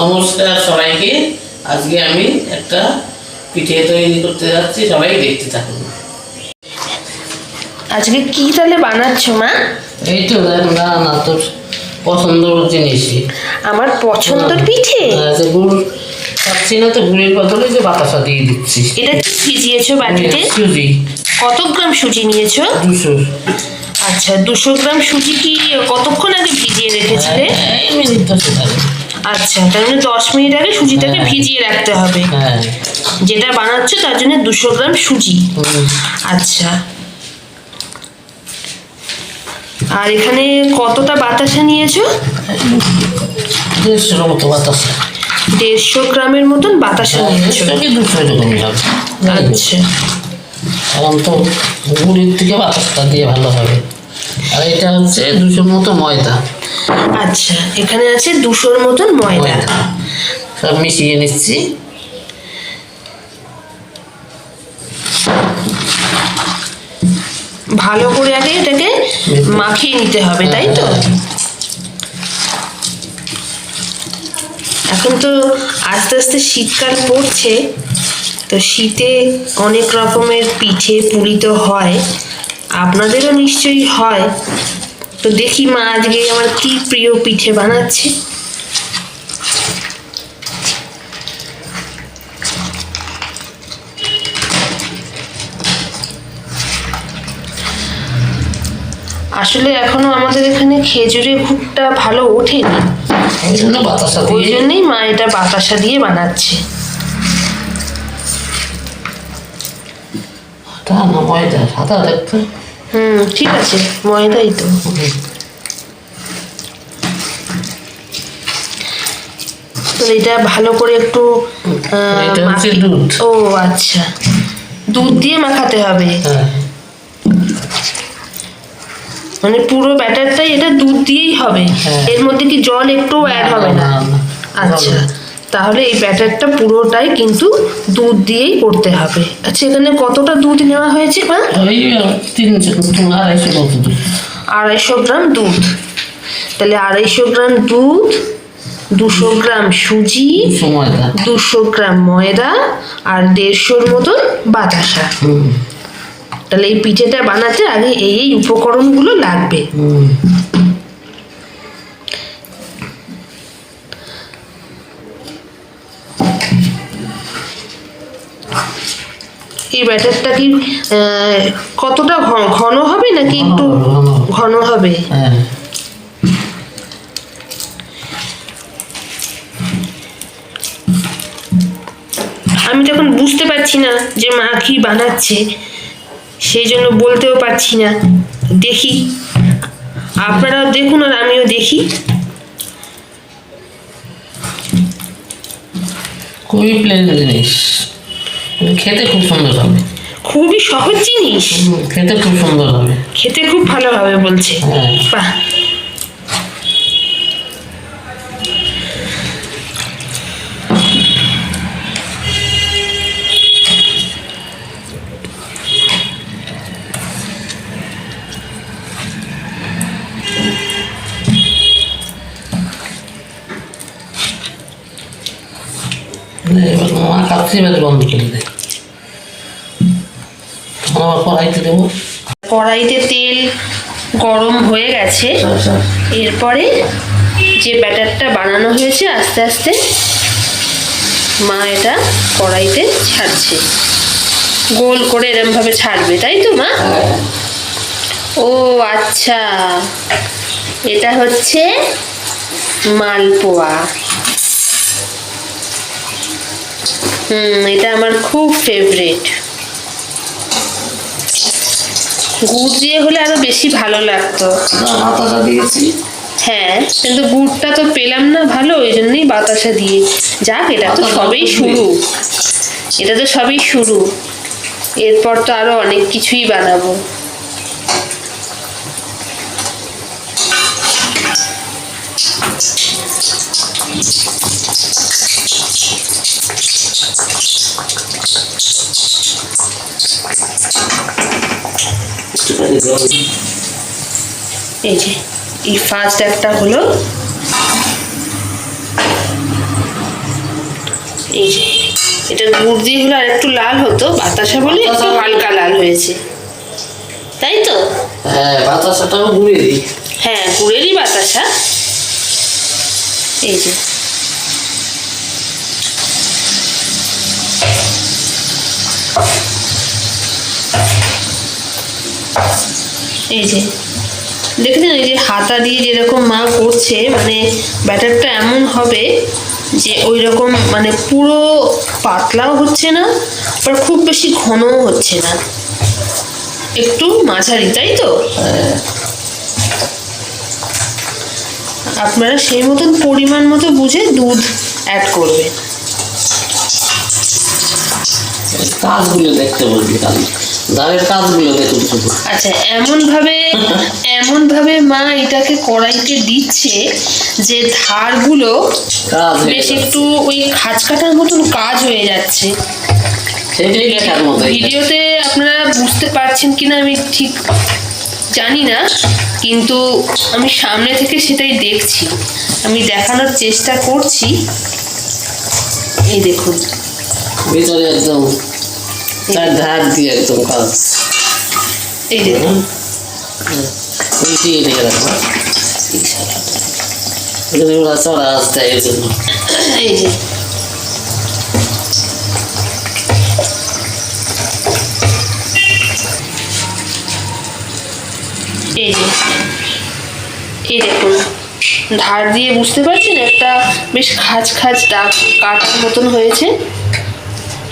নমস্কার সবাইকে। আজকে আমি একটা পিঠে তৈরি করতে যাচ্ছি সবাই দেখতে থাকুন। আজকে কি তাহলে বানাচ্ছ মা? এই তো না না তোর পছন্দের জিনিসই আমার পছন্দের পিঠে? গুড় পাচ্ছি না তো গুড়ের বদলে যে বাতাসা দিয়ে দিচ্ছি। এটা কি ভিজিয়েছো বাটিতে? সুজি। কত গ্রাম সুজি নিয়েছো? দুশো। আচ্ছা দুশো গ্রাম সুজি কি কতক্ষণ আগে ভিজিয়ে রেখেছিলে? হ্যাঁ, মিনিট আগে। আচ্ছা তার মানে দশ মিনিট আগে সুজিটাকে হ্যাঁ। ভিজিয়ে রাখতে হবে। হ্যাঁ। যেটা বানাচ্ছ তার জন্য দুশো গ্রাম সুজি। আচ্ছা। আর এখানে কতটা বাতাসা নিয়েছো? দেড়শোর মতো বাতাসা। দেড়শো গ্রামের মতন বাতাসা নিয়েছো। দেড়শো কি দুশো এরকমই হবে আচ্ছা। এখন তো গুড়ির থেকে বাতাসটা দিয়ে ভালো হবে। আর এটা হচ্ছে দুশোর মতো ময়দা। আচ্ছা এখানে আছে দুশোর মতন ময়দা। সব মিশিয়ে নিচ্ছি। ভালো করে আগে এটাকে মাখিয়ে নিতে হবে তাই তো? এখন তো আস্তে আস্তে শীতকাল পড়ছে তো শীতে অনেক রকমের পিঠে পুলি তো হয়। আপনাদেরও নিশ্চয়ই হয়। তো দেখি মা আজকে আমার কি প্রিয় পিঠে বানাচ্ছে। আসলে এখনও আমাদের এখানে খেজুরের গুড়টা ভালো ওঠেনি। ওই বাতাসা ওই জন্যই মা এটা বাতাসা দিয়ে বানাচ্ছে। তা না ময়দা সাদা দেখতে। হুম ঠিক আছে ময়দাই তো। তো এটা ভালো করে একটু দুধ। ও আচ্ছা। দুধ দিয়ে মাখাতে হবে। হ্যাঁ। মানে পুরো ব্যাটারটাই এটা দুধ দিয়েই হবে। হ্যাঁ। এর মধ্যে কি জল একটু অ্যাড হবে না? আচ্ছা। তাহলে এই ব্যাটারটা পুরোটাই কিন্তু দুধ দিয়েই করতে হবে। আচ্ছা এখানে কতটা দুধ নেওয়া হয়েছে মা? ওই আড়াইশো দুধ। আড়াইশো গ্রাম দুধ। তাহলে আড়াইশো গ্রাম দুধ দুশো গ্রাম সুজি দুশো গ্রাম ময়দা আর দেড়শোর মতন বাতাসা। তাহলে এই পিঠেটা বানাতে আগে এই এই উপকরণগুলো লাগবে। এই ব্যাটারটা কি কতটা ঘন হবে নাকি একটু ঘন হবে, হ্যাঁ। আমি তখন বুঝতে পারছি না যে মা কি বানাচ্ছে সেই জন্য বলতেও পারছি না। দেখি। আপনারাও দেখুন আর আমিও দেখি। খুবই প্লেন জিনিস। খেতে খুব সুন্দর হবে। খুবই সহজ জিনিস। খেতে খুব সুন্দর হবে। খেতে খুব ভালো হবে বলছে। হ্যাঁ। বাহ। এবার মা কাছে এবার বন্ধ করে দেয় তখন আবার কড়াইতে দেবো। কড়াইতে তেল গরম হয়ে গেছে। এরপরে যে ব্যাটারটা বানানো হয়েছে আস্তে আস্তে মা এটা কড়াইতে ছাড়ছে। গোল করে এরম ভাবে ছাড়বে তাই তো মা? ও আচ্ছা। এটা হচ্ছে মালপোয়া। হুম এটা আমার খুব ফেভারিট গুড় দিয়ে হলে আরও বেশি ভালো লাগতো। বাতাসা দিয়েছি। হ্যাঁ কিন্তু গুড়টা তো পেলাম না ভালো ওই জন্যই বাতাসা দিয়ে। যাক এটা তো সবেই শুরু। এটা তো সবই শুরু। এরপর তো আরও অনেক কিছুই বানাবো। এই যে এই ফার্স্ট একটা হলো। এই যে এটা গুড় দিয়ে হলে আর একটু লাল হতো বাতাসা বলে একটু হালকা লাল হয়েছে। তাই তো? হ্যাঁ বাতাসাটাও দিই হ্যাঁ গুড়েরই বাতাসা এই যে এই যে, দেখেছেন এই যে হাতা দিয়ে যেরকম মা করছে মানে ব্যাটারটা এমন হবে যে ওই রকম মানে পুরো পাতলাও হচ্ছে না, আবার খুব বেশি ঘনও হচ্ছে না। একটু মাঝারি, তাই তো? আপনারা সেই মতন পরিমাণ মতো বুঝে দুধ অ্যাড করবেন। কাজগুলো দেখতে বলবি কাজ ধারের কাজগুলো আচ্ছা এমন ভাবে এমন ভাবে মা এটাকে কড়াইতে দিচ্ছে যে ধারগুলো বেশ একটু ওই খাঁজ কাটার মতন কাজ হয়ে যাচ্ছে। ভিডিওতে আপনারা বুঝতে পারছেন কিনা আমি ঠিক জানি না কিন্তু আমি সামনে থেকে সেটাই দেখছি। আমি দেখানোর চেষ্টা করছি। এই দেখুন। ভিতরে একদম চার ধার দিয়ে একদম কাজ এই দেখুন। উল্টিয়ে দিয়ে রাখব এখানে ওরা চড়া আসতে এর জন্য। এই যে। এই যে। এই দেখুন। ধার দিয়ে বুঝতে পারছেন? একটা বেশ খাঁজ খাঁজ ডাক কাটার মতন হয়েছে।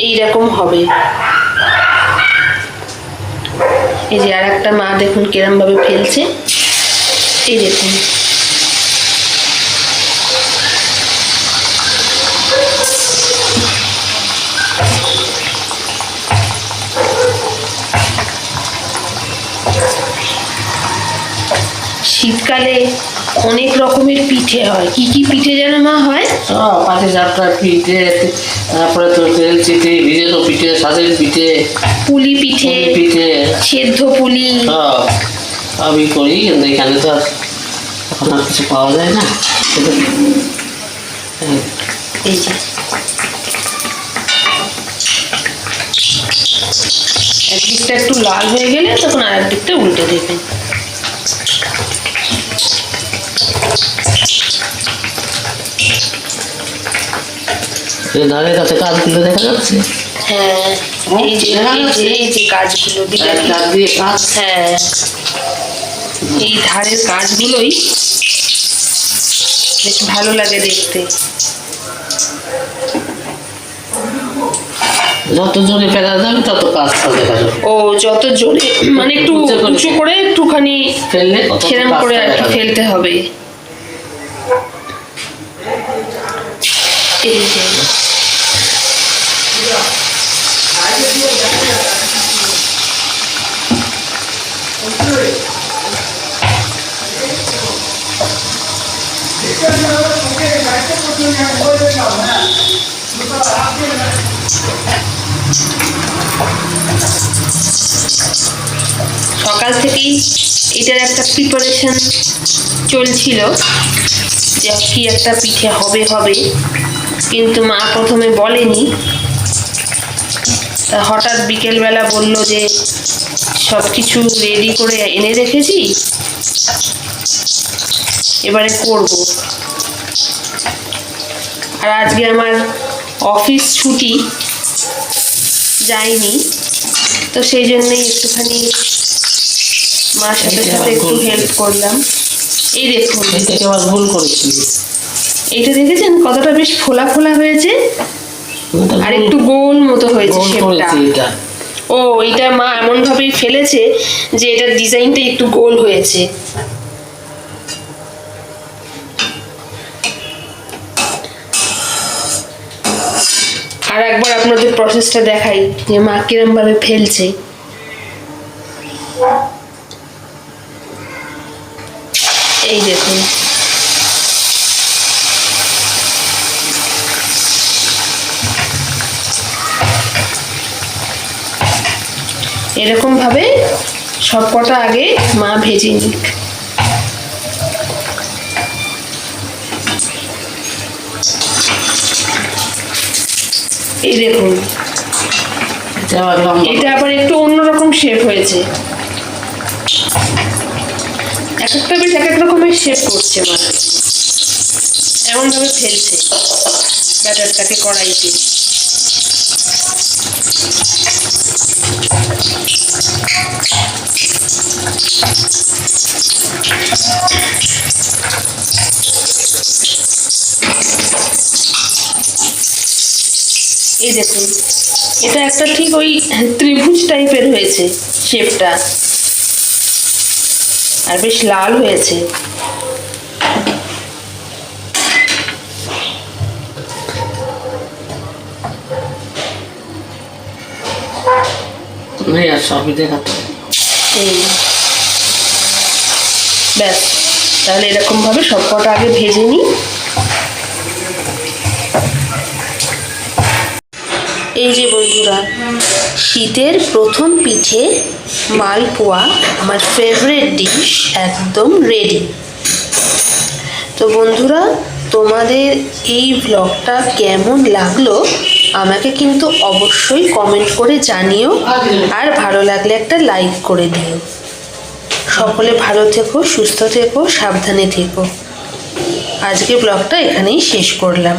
এইরকম হবে। এই যে আর একটা মা দেখুন কিরম ভাবে ফেলছে। এই দেখুন। শীতকালে অনেক রকমের পিঠে হয়। কি কি পিঠে যেন মা হয়? পাটি সাপটা পিঠে তারপরে তো তেল চিঠে ভিজে তো পিঠে সাজের পিঠে। পুলি পিঠে পিঠে। সেদ্ধ পুলি। সবই করি কিন্তু এখানে তো আর এখন আর কিছু পাওয়া যায় না। এই যে। একদিকটা একটু লাল হয়ে গেলে তখন আর একদিকটা উল্টে দেবেন। কাছে কাজগুলো দেখা যাচ্ছে? হ্যাঁ এই যে এই যে কাজগুলো দিয়ে কাজ। হ্যাঁ। এই ধারের কাজগুলোই বেশ ভালো লাগে দেখতে। যত জোরে ফেলা যাবে তত কাজটা দেখা যাবে। ও যত জোরে মানে একটু উঁচু করে একটুখানি ফেললে তত করে আর কি ফেলতে হবে। এই সকাল থেকেই এটার একটা প্রিপারেশন চলছিল যে কি একটা পিঠে হবে হবে। কিন্তু মা প্রথমে বলেনি। তা হঠাৎ বিকেলবেলা বলল যে সব কিছু রেডি করে এনে রেখেছি, এবারে করব। আর আজকে আমার অফিস ছুটি যাইনি তো সেই জন্যই একটুখানি মার সাথে সাথে একটু হেল্প করলাম। এই দেখুন। এটাকে আবার ভুল করেছি। এটা দেখেছেন? কতটা বেশ ফোলা ফোলা হয়েছে? আর একটু গোল মতো হয়েছে শেপটা ও এটা মা এমন ভাবেই ফেলেছে যে এটার ডিজাইনটা একটু গোল হয়েছে। একবার আপনাদের প্রসেসটা দেখাই যে মা কিরম ভাবে ফেলছে। এই দেখুন। এরকম ভাবে সব কটা আগে মা ভেজে নিক। এই দেখুন। এটা আবার একটু অন্যরকম শেপ হয়েছে। এক একটা বেশ এক এক রকমের শেপ করছে মা এমন ভাবে ফেলছে ব্যাটারটাকে কড়াইতে। এই দেখুন এটা একটা ঠিক ওই ত্রিভুজ টাইপের হয়েছে শেপটা আর বেশ লাল হয়েছে। সবই দেখাতে। এই। ব্যাস তাহলে এরকম ভাবে সবকটা আগে ভেজে নিই। এই যে বন্ধুরা, শীতের প্রথম পিঠে মালপোয়া, আমার ফেভারিট ডিশ একদম রেডি তো বন্ধুরা, তোমাদের এই ব্লগটা কেমন লাগল, আমাকে কিন্তু অবশ্যই কমেন্ট করে জানিও, আর ভালো লাগলে একটা লাইক করে দিও। সকলে ভালো থেকো, সুস্থ থেকো, সাবধানে থেকো। আজকে ব্লগটা এখানেই শেষ করলাম।